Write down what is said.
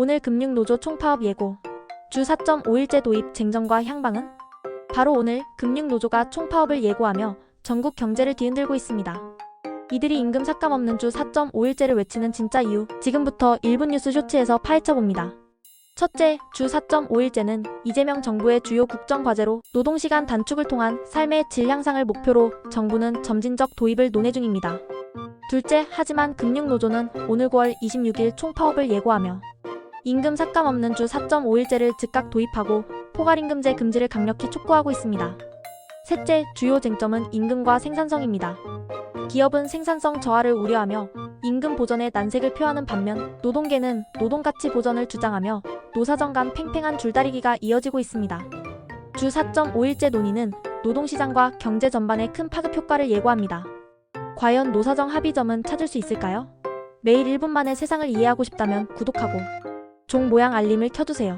오늘 금융노조 총파업 예고. 주 4.5일제 도입 쟁점과 향방은? 바로 오늘 금융노조가 총파업을 예고하며 전국 경제를 뒤흔들고 있습니다. 이들이 임금 삭감 없는 주 4.5일제를 외치는 진짜 이유, 지금부터 1분 뉴스 쇼츠에서 파헤쳐봅니다. 첫째, 주 4.5일제는 이재명 정부의 주요 국정 과제로 노동시간 단축을 통한 삶의 질 향상을 목표로 정부는 점진적 도입을 논의 중입니다. 둘째, 하지만 금융노조는 오늘 9월 26일 총파업을 예고하며 임금 삭감 없는 주 4.5일제를 즉각 도입하고 포괄임금제 금지를 강력히 촉구하고 있습니다. 셋째, 주요 쟁점은 임금과 생산성입니다. 기업은 생산성 저하를 우려하며 임금 보전에 난색을 표하는 반면 노동계는 노동가치 보전을 주장하며 노사정 간 팽팽한 줄다리기가 이어지고 있습니다. 주 4.5일제 논의는 노동시장과 경제 전반에 큰 파급 효과를 예고합니다. 과연 노사정 합의점은 찾을 수 있을까요? 매일 1분 만에 세상을 이해하고 싶다면 구독하고 종 모양 알림을 켜두세요.